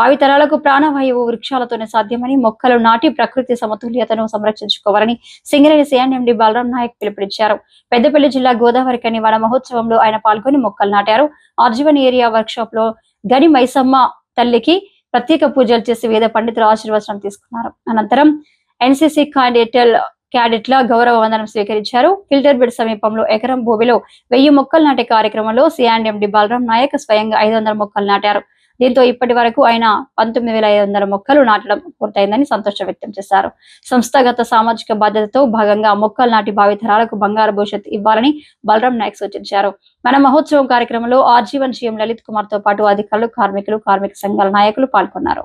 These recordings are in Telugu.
భావితరాలకు ప్రాణవాయువు వృక్షాలతోనే సాధ్యమని మొక్కలు నాటి ప్రకృతి సమతుల్యతను సంరక్షించుకోవాలని సింగరేణి సిఎన్ఎండి బలరాం నాయక్ పిలుపునిచ్చారు. పెద్దపల్లి జిల్లా గోదావరి కని వన మహోత్సవంలో ఆయన పాల్గొని మొక్కలు నాటారు. ఆర్జీవన్ ఏరియా వర్క్షాప్లో గని మైసమ్మ తల్లికి ప్రత్యేక పూజలు చేసి వేద పండితులు ఆశీర్వచనం తీసుకున్నారు. అనంతరం ఎన్సీసీ క్యాడెట్ క్యాడెట్ల గౌరవ వందనం స్వీకరించారు. ఫిల్టర్ బెడ్ సమీపంలో ఎకరం భూమిలో వెయ్యి మొక్కలు నాటే కార్యక్రమంలో సిఆండ్ఎండి బలరాం నాయక్ స్వయంగా ఐదు వందల మొక్కలు నాటారు. దీంతో ఇప్పటి వరకు ఆయన పంతొమ్మిది వేల ఐదు వందల మొక్కలు నాటడం పూర్తయిందని సంతోషం వ్యక్తం చేశారు. సంస్థాగత సామాజిక బాధ్యతతో భాగంగా మొక్కలు నాటి భావితరాలకు బంగారు భవిష్యత్ ఇవ్వాలని బలరాం నాయక్ సూచించారు. మన మహోత్సవం కార్యక్రమంలో ఆర్జీవన్ సీఎం లలిత్ కుమార్తో పాటు అధికారులు కార్మికులు కార్మిక సంఘాల నాయకులు పాల్గొన్నారు.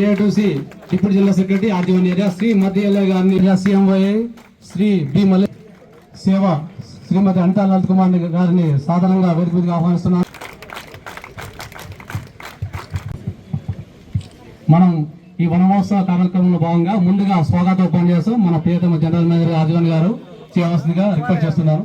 ఏఐటీసీ డిప్యూటీ జిల్లా సెక్రటరీ ఆర్జీవన్ ఏరియా శ్రీ మధ్యల గారిని సీఎంవై శ్రీ బి మల్లి సేవ శ్రీమతి అంటా లలిత్ కుమార్ గారిని సాధారణంగా వేదిక ఆహ్వానిస్తున్నాను. మనం ఈ వనమహోత్సవ కార్యక్రమంలో భాగంగా ముందుగా స్వాగతం పనిచేస్తూ మన ప్రియతమ జనరల్ మేనేజర్ ఆర్జీవన్ గారు. చేయవలసిందిగా రిక్వెస్ట్ చేస్తున్నాను.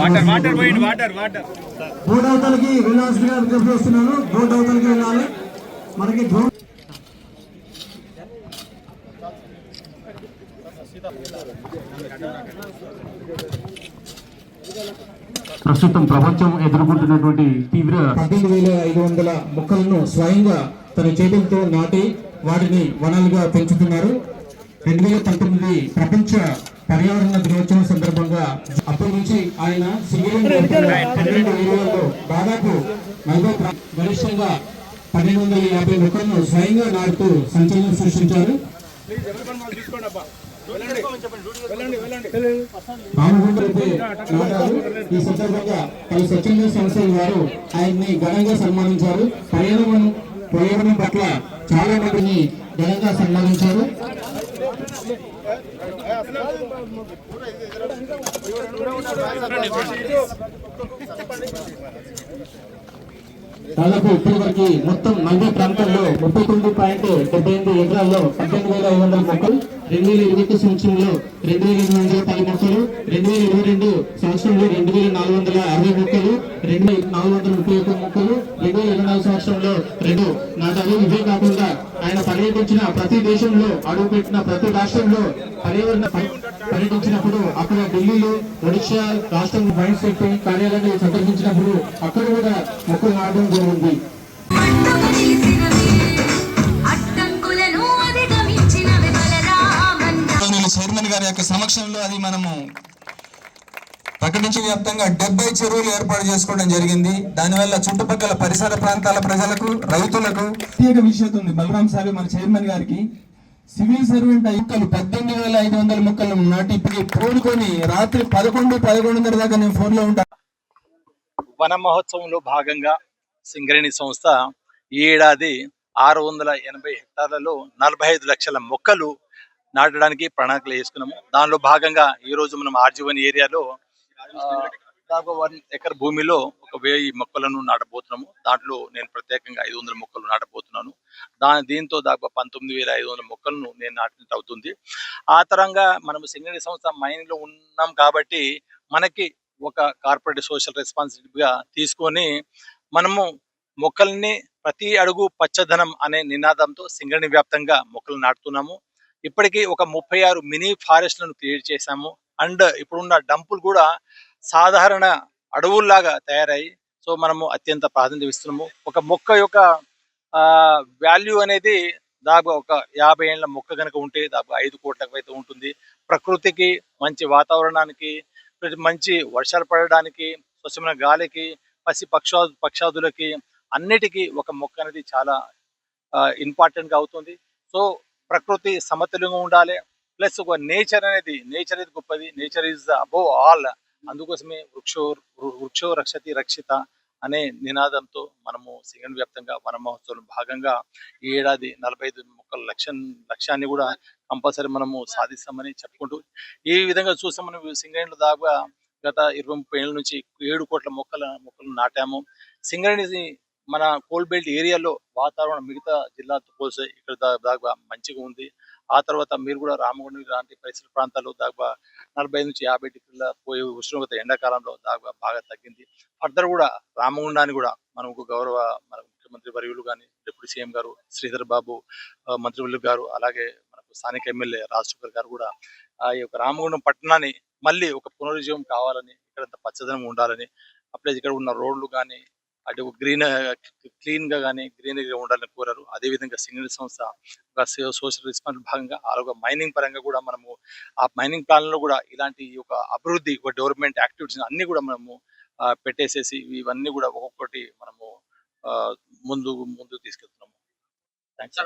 వాటర్ వాటర్ పోయింది వాటర్ వాటర్. బోర్డు అవతలకి వెళ్ళాల్సిందిగా విజ్ఞప్తి చేస్తున్నాను బోర్డు అవతలకి వెళ్ళాలి. మనకి ప్రస్తుతం ప్రపంచం ఎదుర్కొంటున్నటువంటి తీవ్ర పద్దెనిమిది వేల ఐదు వందల మొక్కలను స్వయంగా తన చేతులతో నాటి వాటిని వనాలుగా పెంచుతున్నారు. రెండు వేల పంతొమ్మిది ప్రపంచ పర్యావరణ దినోత్సవం సందర్భంగా అప్పటి నుంచి ఆయన పన్నెండు ఏరియాల్లో దాదాపు నలభై గరిష్టంగా పన్నెండు వందల యాభై మొక్కలను స్వయంగా నాటుతూ సంచలనం సృష్టించారు. ఈ సందర్భంగా పలు స్వచ్ఛంద సంస్థల వారు ఆయన్ని ఘనంగా సన్మానించారు. పర్యావరణం పర్యావరణం పట్ల చాలా మందిని ఘనంగా సన్మానించారు. దాదాపు ఇప్పటి వరకు మొత్తం నలభై ప్రాంతాల్లో ముప్పై తొమ్మిది పాయింట్ డెబ్బై ఎనిమిది ఎకరాల్లో పద్దెనిమిది వేల ఐదు వందల మొక్కలు రెండు వేల ఇరవై సంవత్సరంలో రెండు వేల ఎనిమిది వందల పది మొక్కలు రెండు వేల ఇరవై రెండు సంవత్సరంలో రెండు వేల నాలుగు వందల అరవై మొక్కలు రెండు నాలుగు వందల ముప్పై ఒక్క మొక్కలు రెండు వేల ఇరవై నాలుగు సంవత్సరంలో రెండు నాటాలు ఇవే కాకుండా ఆయన పర్యటించిన ప్రతి దేశంలో అడుగుపెట్టిన ప్రతి రాష్ట్రంలో పర్యావరణ పర్యటించినప్పుడు అక్కడ ఢిల్లీలో ఒడిశా రాష్ట్రం మైండ్ సెట్ కార్యాలయాన్ని సందర్శించినప్పుడు అక్కడ కూడా మొక్కలు నాటడం జరిగింది. చైర్మన్ గారి యొక్క సమక్షంలో అది మనము ప్రకటించే వ్యాప్తంగా డెబ్బై చెరువులు ఏర్పాటు చేసుకోవడం జరిగింది. దానివల్ల చుట్టుపక్కల పరిసర ప్రాంతాల ప్రజలకు రైతులకు ప్రత్యేక విషయం ఉంది. బలరాం సార్ మన చైర్మన్ గారికి. సివిల్ సర్వెంట్ మొక్కలు పద్దెనిమిది వేల ఐదు వందల మొక్కలు నాటి ఇప్పుడు రాత్రి పదకొండు పదకొండున్నర దాకా నేను ఫోన్లో ఉంటాను వన మహోత్సవంలో భాగంగా సింగరేణి సంస్థ ఈ ఏడాది ఆరు వందల ఎనభై హెక్టార్లలో నలభై ఐదు లక్షల మొక్కలు నాటడానికి ప్రణాళికలు వేసుకున్నాము. దానిలో భాగంగా ఈ రోజు మనం ఆర్జీవన్ ఏరియాలో దాదాపు వన్ ఎకర్ భూమిలో ఒక వెయ్యి మొక్కలను నాటబోతున్నాము. దాంట్లో నేను ప్రత్యేకంగా ఐదు వందల మొక్కలు నాటబోతున్నాను. దా దీంతో దాదాపు పంతొమ్మిది వేల ఐదు వందల మొక్కలను నేను నాటినట్టు అవుతుంది. ఆ తరంగా మనము సింగరీ సంస్థ మైన్లో ఉన్నాం కాబట్టి మనకి ఒక కార్పొరేట్ సోషల్ రెస్పాన్సిబిలిటీగా తీసుకొని మనము మొక్కల్ని ప్రతి అడుగు పచ్చదనం అనే నినాదంతో సింగరణి వ్యాప్తంగా మొక్కలు నాటుతున్నాము. ఇప్పటికీ ఒక ముప్పై ఆరు మినీ ఫారెస్ట్లను క్రియేట్ చేశాము. అండ్ ఇప్పుడున్న డంపులు కూడా సాధారణ అడవుల్లాగా తయారయ్యి సో మనము అత్యంత ప్రాధాన్యత ఇస్తున్నాము. ఒక మొక్క యొక్క వాల్యూ అనేది దాదాపు ఒక యాభై ఏళ్ళ మొక్క కనుక ఉంటే దాదాపు ఐదు కోట్లకు అయితే ఉంటుంది. ప్రకృతికి మంచి వాతావరణానికి మంచి వర్షాలు పడడానికి స్వచ్ఛమైన గాలికి పసి పక్షా పక్షాదులకి అన్నిటికీ ఒక మొక్క అనేది చాలా ఇంపార్టెంట్గా అవుతుంది. సో ప్రకృతి సమతుల్యంగా ఉండాలి. ప్లస్ ఒక నేచర్ అనేది నేచర్ అనేది గొప్పది. Nature is above all. అందుకోసమే వృక్షో వృక్షో రక్షతి రక్షిత అనే నినాదంతో మనము సింగన్ వ్యాప్తంగా వన మహోత్సవం భాగంగా ఈ ఏడాది నలభై ఐదు మొక్కల లక్ష్యం లక్ష్యాన్ని కూడా కంపల్సరీ మనము సాధిస్తామని చెప్పుకుంటూ ఈ విధంగా చూస్తే మనం సింగరేణిలో దాకా గత ఇరవై ముప్పై ఏళ్ళ నుంచి ఏడు కోట్ల మొక్కల మొక్కలు నాటాము. సింగరేణి మన కోల్డ్ బెల్ట్ ఏరియాలో వాతావరణం మిగతా జిల్లాతో పోలిస్తే ఇక్కడ దా- దాకా మంచిగా ఉంది. ఆ తర్వాత మీరు కూడా రామగుండం లాంటి పరిసర ప్రాంతాల్లో దాకా నలభై నుంచి యాభై డిగ్రీల పోయే ఉష్ణోగ్రత ఎండాకాలంలో దాకా బాగా తగ్గింది. ఫర్దర్ కూడా రామగుండాన్ని కూడా మనకు గౌరవ మన ముఖ్యమంత్రి వర్యులు కానీ డిప్యూటీ సీఎం గారు శ్రీధర్ బాబు మంత్రివర్యులు గారు అలాగే మనకు స్థానిక ఎమ్మెల్యే రాజశేఖర్ గారు కూడా ఆ యొక్క రామగుండం పట్టణాన్ని మళ్ళీ ఒక పునరుజ్జీవం కావాలని ఇక్కడ పచ్చదనం ఉండాలని అప్పుడే ఇక్కడ ఉన్న రోడ్లు కానీ అటు గ్రీన్ క్లీన్గా కానీ గ్రీనరీగా ఉండాలని కోరారు. అదే విధంగా సింగిల్ సంస్థ సోషల్ రెస్పాన్స్ భాగంగా అలాగే మైనింగ్ పరంగా కూడా మనము ఆ మైనింగ్ ప్లాన్లో కూడా ఇలాంటి ఒక అభివృద్ధి ఒక డెవలప్మెంట్ యాక్టివిటీస్ అన్ని కూడా మనము పెట్టేసేసి ఇవన్నీ కూడా ఒక్కొక్కటి మనము ముందు ముందు తీసుకెళ్తున్నాము. థ్యాంక్స్